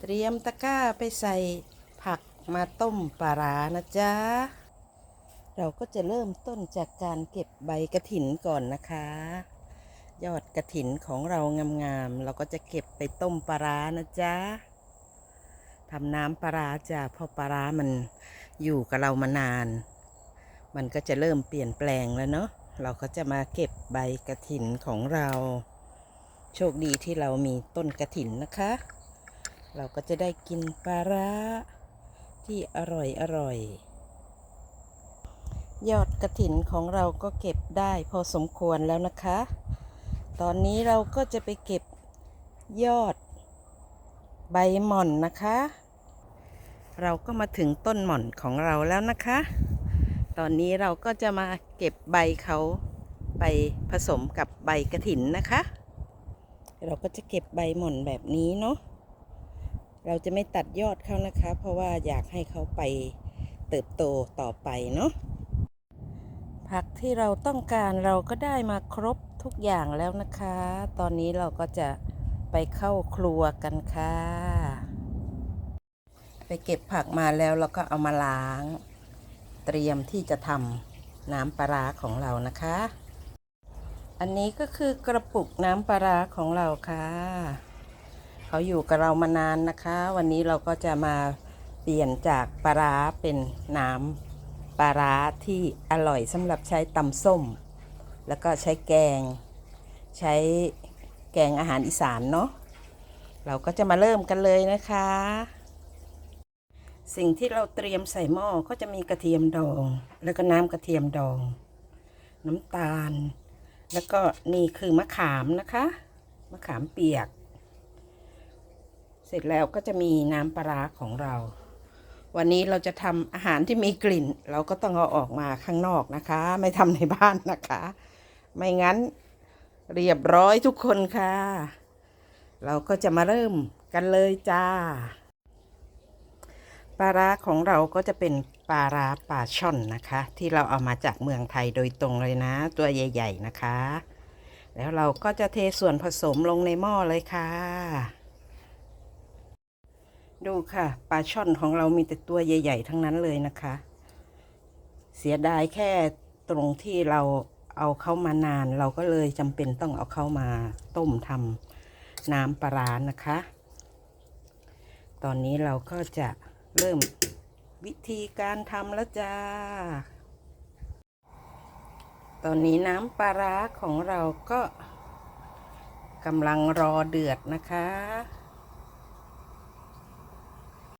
เตรียมตะกร้าไปใส่ผักมาต้มปลาร้านะจ๊ะ เราก็จะเริ่มต้นจากการเก็บใบกระถินก่อนนะคะ ยอดกระถินของเรางามๆ เราก็จะเก็บไปต้มปลาร้านะจ๊ะทำน้ำปลาร้าจ้ะเพราะปลาร้ามันอยู่กับเรามานาน มันก็จะเริ่มเปลี่ยนแปลงแล้วเนาะ เราก็จะมาเก็บใบกระถินของเรา โชคดีที่เรามีต้นกระถินนะคะ เราก็จะได้กินปลาร้าที่อร่อยอร่อย ยอดกระถินของเราก็เก็บได้พอสมควรแล้วนะคะ ตอนนี้เราก็จะไปเก็บยอดใบหม่อนนะคะ เราก็มาถึงต้นหม่อนของเราแล้วนะคะ ตอนนี้เราก็จะมาเก็บใบเขาไปผสมกับใบกระถินนะคะ เราก็จะเก็บใบหม่อนแบบนี้เนาะ เราจะไม่ตัดยอดเขานะคะ เพราะว่าอยากให้เขาไปเติบโตต่อไปเนาะผักที่เราต้องการเราก็ได้มาครบทุกอย่างแล้วนะคะ ตอนนี้เราก็จะไปเข้าครัวกันค่ะ ไปเก็บผักมาแล้วเราก็เอามาล้าง เตรียมที่จะทำน้ำปลาร้าของเรานะคะ อันนี้ก็คือกระปุกน้ำปลาร้าของเราค่ะ เขาอยู่กับเรามานานนะคะ วันนี้เราก็จะมาเปลี่ยนจากปลาร้าเป็นน้ำปลาร้าที่อร่อยสำหรับใช้ตำส้ม แล้วก็ใช้แกง ใช้แกงอาหารอีสานเนาะเราก็จะมาเริ่มกันเลยนะคะ สิ่งที่เราเตรียมใส่หม้อก็จะมีกระเทียมดอง แล้วก็น้ำกระเทียมดอง น้ำตาล แล้วก็นี่คือมะขามนะคะ มะขามเปียก เสร็จแล้วก็จะมีน้ำปลาร้าของเรา วันนี้เราจะทำอาหารที่มีกลิ่น เราก็ต้องเอาออกมาข้างนอกนะคะ ไม่ทำในบ้านนะคะ ไม่งั้นเรียบร้อยทุกคนค่ะ เราก็จะมาเริ่มกันเลยจ้าปลาร้าของเราก็จะเป็นปลาร้าปลาช่อนนะคะ ที่เราเอามาจากเมืองไทยโดยตรงเลยนะ ตัวใหญ่ ๆ นะคะ แล้วเราก็จะเทส่วนผสมลงในหม้อเลยค่ะ ดูค่ะปลาช่อนของเรามีแต่ตัวใหญ่ ๆ ทั้งนั้นเลยนะคะ เสียดายแค่ตรงที่เราเอาเข้ามานาน เราก็เลยจำเป็นต้องเอาเข้ามาต้มทำน้ำปลาร้านะคะ ตอนนี้เราก็จะเริ่มวิธีการทำแล้วจ้า ตอนนี้น้ำปลาร้าของเราก็กำลังรอเดือดนะคะ